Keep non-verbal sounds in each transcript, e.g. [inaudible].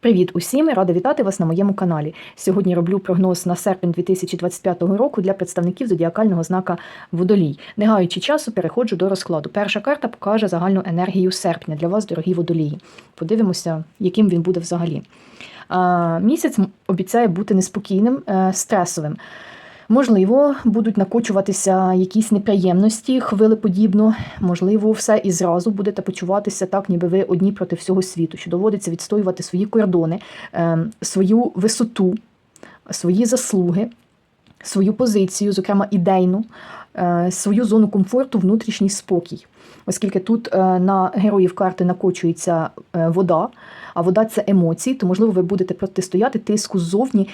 Привіт усім! Рада вітати вас на моєму каналі. Сьогодні роблю прогноз на серпень 2025 року для представників зодіакального знака Водолій. Не гаючи часу, переходжу до розкладу. Перша карта покаже загальну енергію серпня для вас, дорогі водолії. Подивимося, яким він буде взагалі. Місяць обіцяє бути неспокійним, е, стресовим. Можливо, будуть накочуватися якісь неприємності, хвилеподібно. Можливо, все і зразу будете почуватися так, ніби ви одні проти всього світу, що доводиться відстоювати свої кордони, е, свою висоту, свої заслуги, свою позицію, зокрема ідейну, е, свою зону комфорту, внутрішній спокій. Оскільки тут е, на героїв карти накочується е, вода, а вода це емоції, то можливо ви будете протистояти тиску ззовні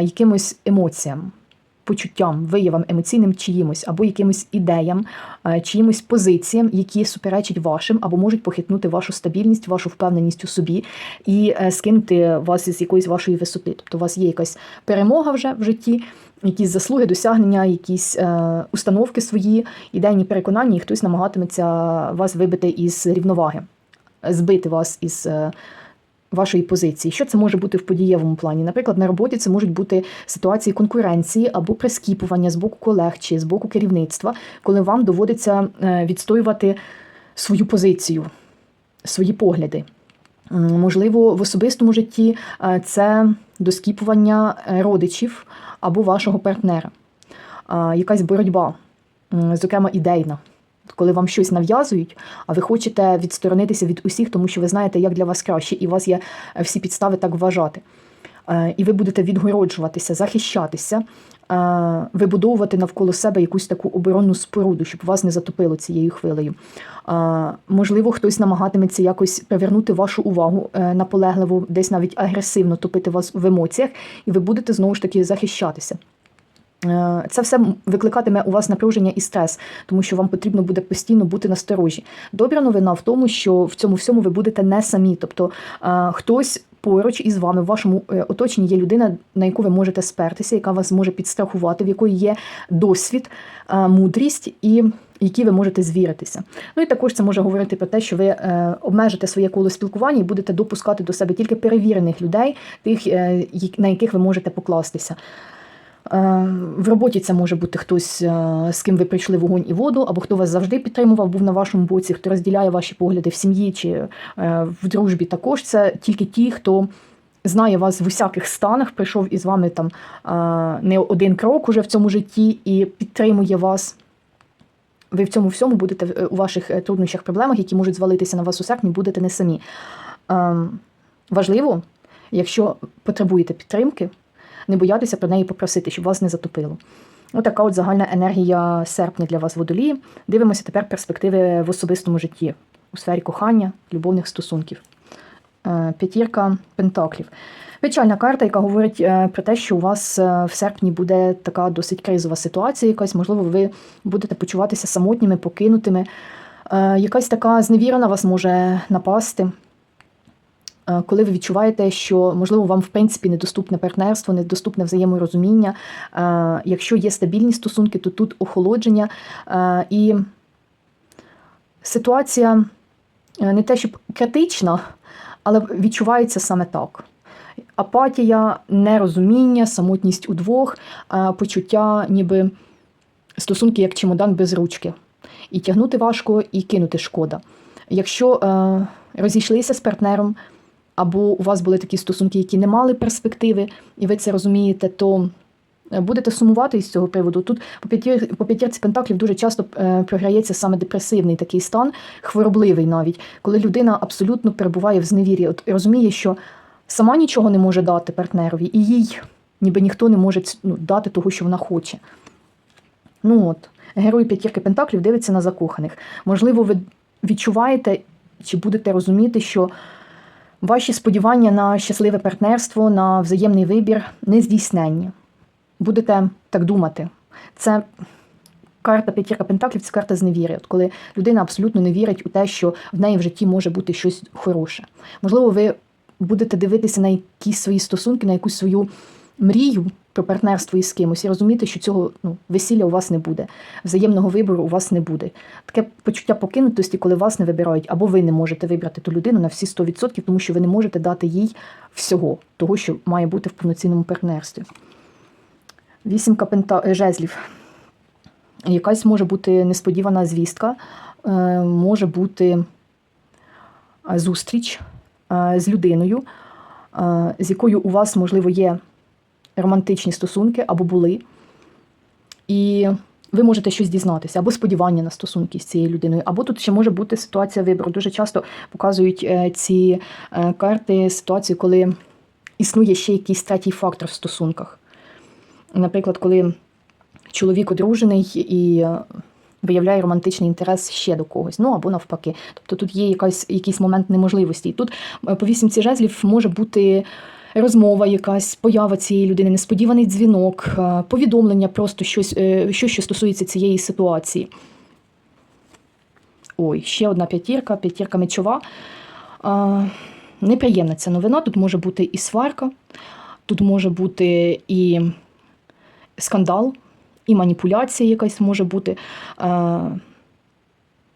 якимось емоціям почуттям, виявам емоційним чиїмось, або якимось ідеям, е, чиїмось позиціям, які суперечать вашим, або можуть похитнути вашу стабільність, вашу впевненість у собі і е, скинути вас із якоїсь вашої висоти. Тобто у вас є якась перемога вже в житті, якісь заслуги, досягнення, якісь е, установки свої, ідейні переконання, і хтось намагатиметься вас вибити із рівноваги, збити вас із. Вашої позиції, що це може бути в подієвому плані? Наприклад, на роботі це можуть бути ситуації конкуренції або прискіпування з боку колег чи з боку керівництва, коли вам доводиться е, відстоювати свою позицію, свої погляди. Можливо, в особистому житті е, це доскіпування е, родичів або вашого партнера, якась боротьба, зокрема ідейна. Коли вам щось нав'язують, а ви хочете відсторонитися від усіх, тому що ви знаєте, як для вас краще, і у вас є е, всі підстави так вважати. Е, І ви будете відгороджуватися, захищатися, е, вибудовувати навколо себе якусь таку оборонну споруду, щоб вас не затопило цією хвилею. Можливо, хтось намагатиметься якось привернути вашу увагу наполегливо, десь навіть агресивно топити вас в емоціях, і ви будете знову ж таки захищатися. Е, Це все викликатиме у вас напруження і стрес, тому що вам потрібно буде постійно бути насторожі. Добра новина в тому, що в цьому всьому ви будете не самі. Тобто е, хтось поруч із вами в вашому е, оточенні є людина, на яку ви можете спертися, яка вас може підстрахувати, в якої є досвід, мудрість і. Які ви можете звіритися. Ну і також це може говорити про те, що ви обмежите своє коло спілкування і будете допускати до себе тільки перевірених людей, тих, на яких ви можете покластися. Е, В роботі це може бути хтось, е, з ким ви прийшли вогонь і воду, або хто вас завжди підтримував, був на вашому боці, хто розділяє ваші погляди в сім'ї чи е, в дружбі. Також це тільки ті, хто знає вас в усяких станах, прийшов із вами там не один крок уже в цьому житті і підтримує вас. Ви в цьому всьому будете у ваших труднощах, проблемах, які можуть звалитися на вас у серпні, будете не самі. Ем, Важливо, якщо потребуєте підтримки, не боятися про неї попросити, щоб вас не затопило. Отака от загальна енергія серпня для вас водолії. Дивимося тепер перспективи в особистому житті у сфері кохання, любовних стосунків. Е, П'ятірка пентаклів. Печальна карта, яка говорить е, про те, що у вас е, в серпні буде така досить кризова ситуація, якась, можливо, ви будете почуватися самотніми, покинутими. Якась така зневіра на вас може напасти. Е, Коли ви відчуваєте, що можливо вам в принципі недоступне партнерство, недоступне взаєморозуміння. Е, Якщо є стабільні стосунки, то тут охолодження Е, і ситуація не те, щоб критична, але відчувається саме так. Апатія, нерозуміння, самотність удвох, почуття, ніби стосунки як чемодан без ручки. І тягнути важко, і кинути шкода. Якщо розійшлися з партнером, або у вас були такі стосунки, які не мали перспективи, і ви це розумієте, то е, будете сумувати із цього приводу. Тут по п'ятір- п'ятірці пентаклів дуже часто е, програється саме депресивний такий стан, хворобливий навіть, коли людина абсолютно перебуває в зневірі, от розуміє, що сама нічого не може дати партнерові, і їй ніби ніхто не може ну, дати того, що вона хоче. Ну от, герой п'ятірки пентаклів дивиться на закоханих. Можливо, ви відчуваєте чи будете розуміти, що ваші сподівання на щасливе партнерство, на взаємний вибір не здійсненні. Будете так думати. Це карта п'ятірка пентаклів це карта зневіри. От коли людина абсолютно не вірить у те, що в неї в житті може бути щось хороше. Можливо, ви будете дивитися на якісь свої стосунки, на якусь свою мрію про партнерство із кимось і розуміти, що цього ну, весілля у вас не буде, взаємного вибору у вас не буде. Таке почуття покинутості, коли вас не вибирають, або ви не можете вибрати ту людину на всі 100%, тому що ви не можете дати їй всього, того, що має бути в повноцінному партнерстві. Вісімка пента... е, жезлів. Якась може бути несподівана звістка, е, може бути е, зустріч з людиною, з якою у вас, можливо, є романтичні стосунки або були. І ви можете щось дізнатися, або сподівання на стосунки з цією людиною, або тут ще може бути ситуація вибору. Дуже часто показують е, ці е, карти ситуацію, коли існує ще якийсь третій фактор в стосунках. Наприклад, коли чоловік одружений і виявляє романтичний інтерес ще до когось, ну або навпаки. Тобто тут є якась, якийсь момент неможливості. І тут е, по вісімці жезлів може бути розмова, якась поява цієї людини, несподіваний дзвінок, е, повідомлення, просто щось, е, щось, що стосується цієї ситуації. Ой, ще одна п'ятірка, п'ятірка мечова. А, неприємна ця новина. Тут може бути і сварка, тут може бути і скандал, і маніпуляція якась може бути. А,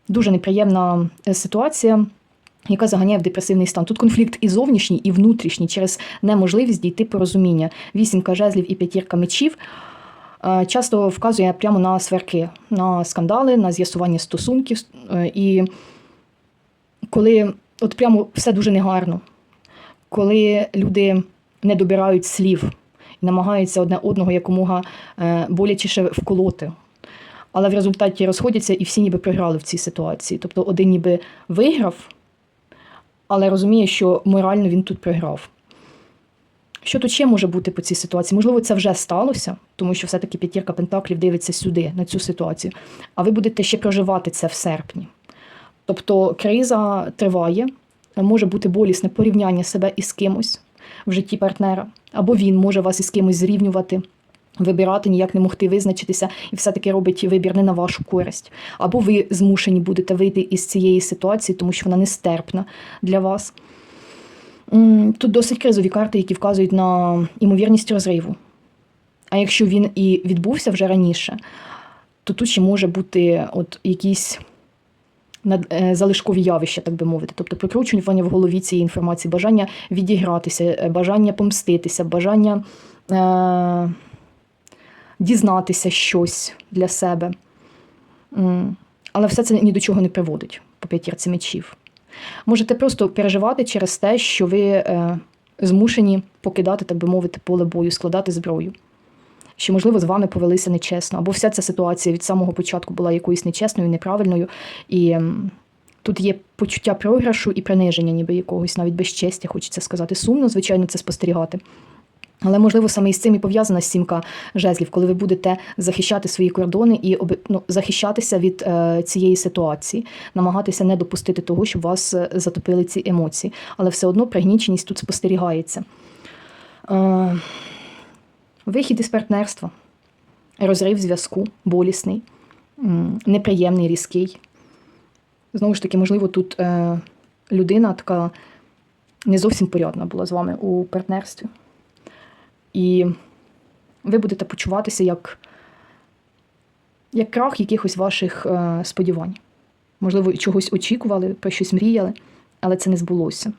дуже неприємна ситуація. Яка заганяє в депресивний стан. Тут конфлікт і зовнішній, і внутрішній через неможливість дійти порозуміння. Вісімка жезлів і п'ятірка мечів е, часто вказує прямо на сверки, на скандали, на з'ясування стосунків. Е, І коли от прямо все дуже негарно, коли люди не добирають слів і намагаються одне одного якомога е, болячіше вколоти. Але в результаті розходяться і всі ніби програли в цій ситуації. Тобто один ніби виграв, але розуміє, що морально він тут програв. Що тут ще може бути по цій ситуації? Можливо, це вже сталося, тому що все-таки п'ятірка пентаклів дивиться сюди, на цю ситуацію. А ви будете ще проживати це в серпні. Тобто криза триває, може бути болісне порівняння себе із кимось в житті партнера, або він може вас із кимось зрівнювати. Вибирати ніяк не могти визначитися, і все-таки робить вибір не на вашу користь. Або ви змушені будете вийти із цієї ситуації, тому що вона нестерпна для вас. Тут досить кризові карти, які вказують на імовірність розриву. А якщо він і відбувся вже раніше, то тут ще може бути от якісь е, залишкові явища, так би мовити. Тобто прокручування в голові цієї інформації, бажання відігратися, е, бажання помститися, бажання. Е- дізнатися щось для себе. Але все це ні до чого не приводить по п'ятірці мечів. Можете просто переживати через те, що ви е, змушені покидати, так би мовити, поле бою, складати зброю. Що, можливо, з вами повелися нечесно, або вся ця ситуація від самого початку була якоюсь нечесною, неправильною. І тут є почуття програшу і приниження, ніби якогось, навіть безчестя, хочеться сказати. Сумно, звичайно, це спостерігати. Але можливо саме із цим і пов'язана сімка жезлів, коли ви будете захищати свої кордони і ну, захищатися від е, цієї ситуації, намагатися не допустити того, щоб вас е, затопили ці емоції. Але все одно пригніченість тут спостерігається. Е, вихід із партнерства, розрив зв'язку, болісний, неприємний, різкий. Знову ж таки, можливо, тут е, людина така не зовсім порядна була з вами у партнерстві. І ви будете почуватися як, як крах якихось ваших е, сподівань. Можливо, чогось очікували, про щось мріяли, але це не збулося.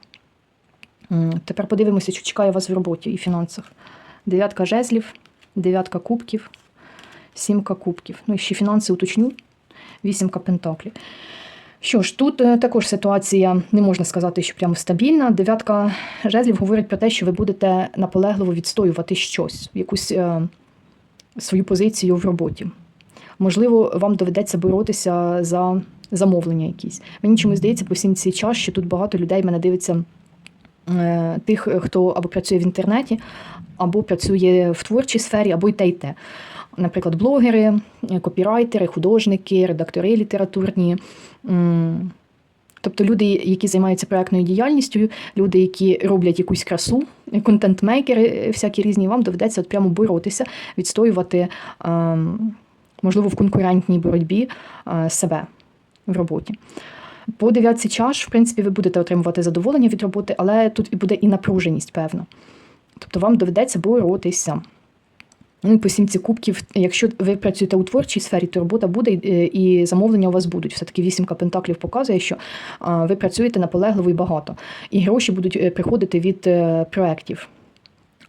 Тепер подивимося, що чекає вас в роботі і фінансах. Дев'ятка жезлів, дев'ятка кубків, сімка кубків. Ну і ще фінанси уточню, вісімка пентаклів. Що ж, тут е, також ситуація не можна сказати, що прямо стабільна. Дев'ятка жезлів говорить про те, що ви будете наполегливо відстоювати щось, якусь е, свою позицію в роботі. Можливо, вам доведеться боротися за замовлення якісь. Мені чомусь здається по всім цей час, що тут багато людей мене дивиться тих, хто або працює в інтернеті, або працює в творчій сфері, або й те, й те. Наприклад, блогери, е, копірайтери, художники, редактори літературні. Тобто люди, які займаються проектною діяльністю, люди, які роблять якусь красу, контент-мейкери е, всякі різні, вам доведеться от прямо боротися, відстоювати, ем, можливо, в конкурентній боротьбі е, себе в роботі. По дев'ятці чаш, в принципі, ви будете отримувати задоволення від роботи, але тут і буде і напруженість, певна. Тобто вам доведеться боротися. Ну і по сімці кубків, якщо ви працюєте у творчій сфері, то робота буде і замовлення у вас будуть. Все-таки вісімка пентаклів показує, що ви працюєте наполегливо і багато. І гроші будуть е, приходити від е, проєктів,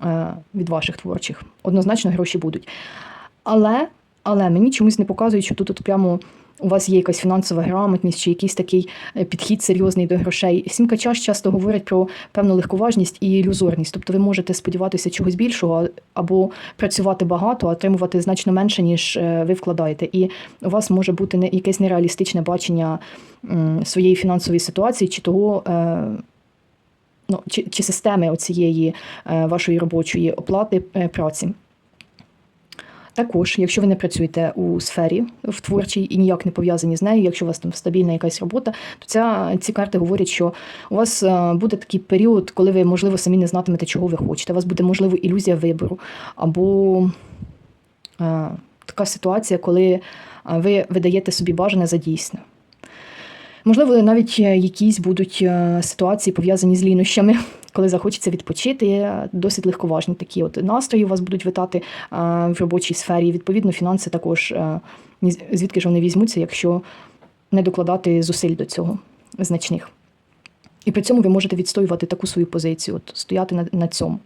е, від ваших творчих. Однозначно гроші будуть. Але, але мені чомусь не показують, що тут от прямо у вас є якась фінансова грамотність чи якийсь такий е, підхід серйозний до грошей. Сімка чаш часто говорить про певну легковажність і ілюзорність. Тобто ви можете сподіватися чогось більшого або працювати багато, а отримувати значно менше, ніж е, ви вкладаєте. І у вас може бути якесь нереалістичне бачення своєї фінансової ситуації чи того. е, Ну, чи, чи системи оцієї вашої робочої оплати праці. Також, якщо ви не працюєте у сфері в творчій і ніяк не пов'язані з нею, якщо у вас там стабільна якась робота, то ця, ці карти говорять, що у вас е, буде такий період, коли ви, можливо, самі не знатимете, чого ви хочете. У вас буде, можливо, ілюзія вибору, або е, така ситуація, коли е, ви видаєте собі бажане за дійсне. Можливо, навіть якісь будуть ситуації пов'язані з лінощами, коли захочеться відпочити, досить легковажні такі от настрої у вас будуть витати в робочій сфері. Відповідно, фінанси також звідки ж вони візьмуться, якщо не докладати зусиль до цього значних. І при цьому ви можете відстоювати таку свою позицію, от стояти на, на цьому.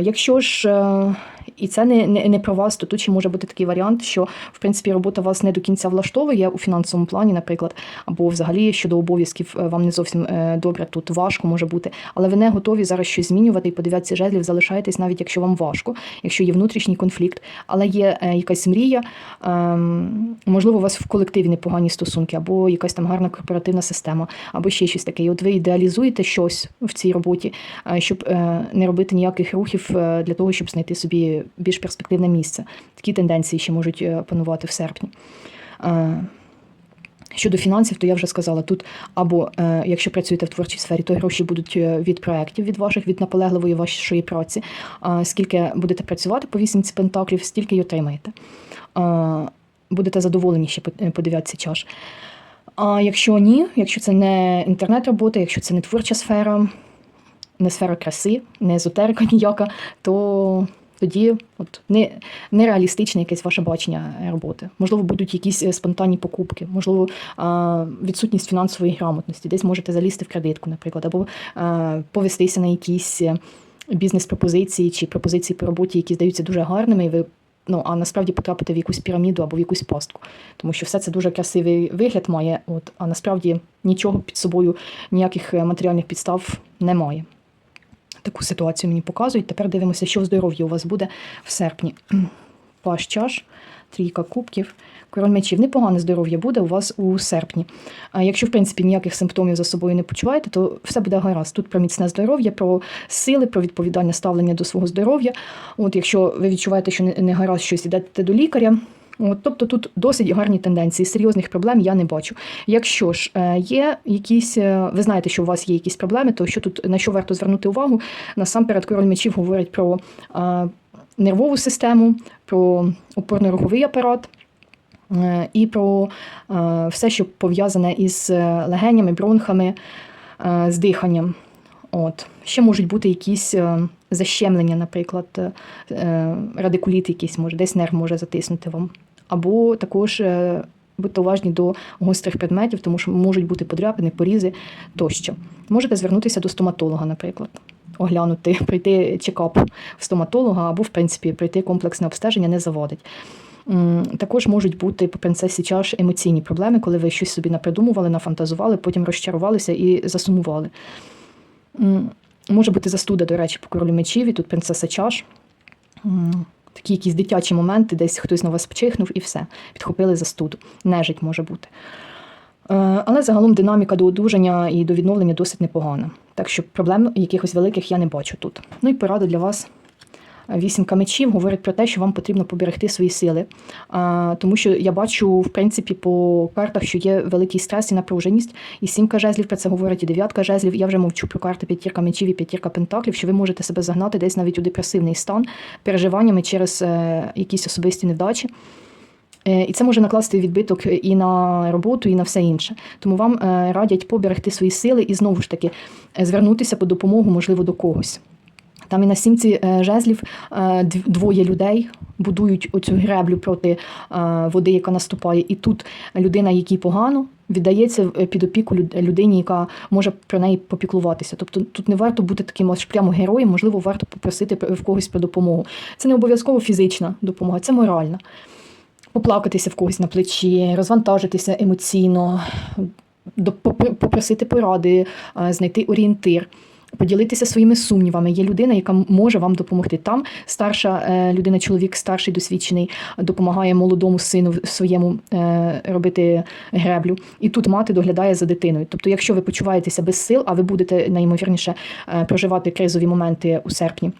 Якщо ж е, і це не, не, не про вас, то тут ще може бути такий варіант, що в принципі робота вас не до кінця влаштовує у фінансовому плані, наприклад, або взагалі щодо обов'язків е, вам не зовсім е, добре, тут важко може бути, але ви не готові зараз щось змінювати і по дев'ятці жезлів залишаєтесь, навіть якщо вам важко, якщо є внутрішній конфлікт, але є якась мрія, ем, можливо, у вас в колективі непогані стосунки, або якась там гарна корпоративна система, або ще щось таке. І от ви ідеалізуєте щось в цій роботі, щоб не робити ніяких рухів е, для того, щоб знайти собі більш перспективне місце. Такі тенденції ще можуть е, панувати в серпні. Е, Щодо фінансів, то я вже сказала, тут або якщо працюєте в творчій сфері, то гроші будуть від проєктів, від ваших, від наполегливої вашої праці. Скільки будете працювати по вісімці пентаклів, стільки й отримаєте. Будете задоволені ще по, чаш. А якщо ні, якщо це не інтернет-робота, якщо це не творча сфера, не сфера краси, не езотерика [laughs] ніяка, то тоді от не, нереалістичне якесь ваше бачення роботи. Можливо, будуть якісь е, спонтанні покупки, можливо, відсутність фінансової грамотності. Десь можете залізти в кредитку, наприклад, або повестися на якісь е, бізнес-пропозиції чи пропозиції по роботі, які здаються дуже гарними, і ви. Ну, а насправді потрапити в якусь піраміду або в якусь пастку. Тому що все це дуже красивий вигляд має, от, а насправді нічого під собою, ніяких е, матеріальних підстав немає. Таку ситуацію мені показують. Тепер дивимося, що в здоров'ї у вас буде в серпні. [clears throat] Паш чаш, трійка кубків, король мечів. Непогане здоров'я буде у вас у серпні. А якщо, в принципі, ніяких симптомів за собою не почуваєте, то все буде гаразд. Тут про міцне здоров'я, про сили, про відповідальне ставлення до свого здоров'я. От якщо ви відчуваєте, що не- гаразд щось, ідете до лікаря. От, тобто тут досить гарні тенденції, серйозних проблем я не бачу. Якщо ж е, є якісь, е, ви знаєте, що у вас є якісь проблеми, то що тут на що варто звернути увагу? Насамперед, король мечів говорить про е, нервову систему, про опорно-руховий апарат. І про все, що пов'язане із легенями, бронхами, з диханням. От. Ще можуть бути якісь защемлення, наприклад, радикуліт якийсь може, десь нерв може затиснути вам. Або також е, будьте уважні до гострих предметів, тому що можуть бути подряпини, порізи тощо. Можете звернутися до стоматолога, наприклад, оглянути, [laughs] пройти чекап в стоматолога, або, в принципі, пройти комплексне обстеження не заводить. Також можуть бути по принцесі чаш емоційні проблеми, коли ви щось собі напридумували, нафантазували, потім розчарувалися і засумували. Може бути застуда, до речі, по королю мечів, і тут принцеса чаш. Такі якісь дитячі моменти, десь хтось на вас вчихнув і все. Підхопили застуду. Нежить може бути. Е, Але загалом динаміка до одужання і до відновлення досить непогана. Так що проблем якихось великих я не бачу тут. Ну і порада для вас. Вісімка мечів говорить про те, що вам потрібно поберегти свої сили. Тому що я бачу, в принципі, по картах, що є великий стрес і напруженість. І сімка жезлів про це говорить, і дев'ятка жезлів. Я вже мовчу про карти п'ятірка мечів і п'ятірка пентаклів, що ви можете себе загнати десь навіть у депресивний стан переживаннями через е, якісь особисті невдачі. Е, І це може накласти відбиток і на роботу, і на все інше. Тому вам е, радять поберегти свої сили і знову ж таки звернутися по допомогу, можливо, до когось. Там і на сімці е, жезлів е, двоє людей будують оцю греблю проти е, води, яка наступає. І тут людина, якій погано, віддається під опіку людині, яка може про неї попіклуватися. Тобто тут не варто бути таким аж прямо героєм, можливо, варто попросити в когось про допомогу. Це не обов'язково фізична допомога, це моральна. Поплакатися в когось на плечі, розвантажитися емоційно, попросити поради, знайти орієнтир. Поділитися своїми сумнівами. Є людина, яка може вам допомогти. Там старша е, людина, чоловік старший, досвідчений, допомагає молодому сину своєму е, робити греблю. І тут мати доглядає за дитиною. Тобто, якщо ви почуваєтеся без сил, а ви будете найімовірніше е, проживати кризові моменти у серпні.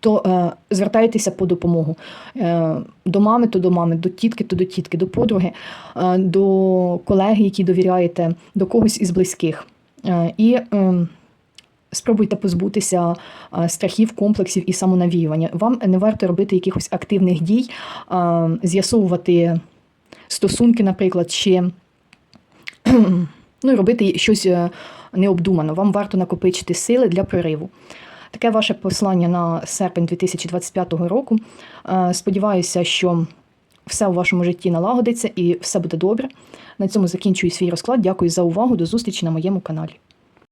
То е, звертайтеся по допомогу е, до мами, то до мами, до тітки, то до тітки, до подруги, е, до колеги, які довіряєте, до когось із близьких. Е, і е, спробуйте позбутися е, страхів, комплексів і самонавіювання. Вам не варто робити якихось активних дій, е, з'ясовувати стосунки, наприклад, чи ну, робити щось е, необдумано. Вам варто накопичити сили для прориву. Таке ваше послання на серпень 2025 року. Сподіваюся, що все у вашому житті налагодиться і все буде добре. На цьому закінчую свій розклад. Дякую за увагу. До зустрічі на моєму каналі.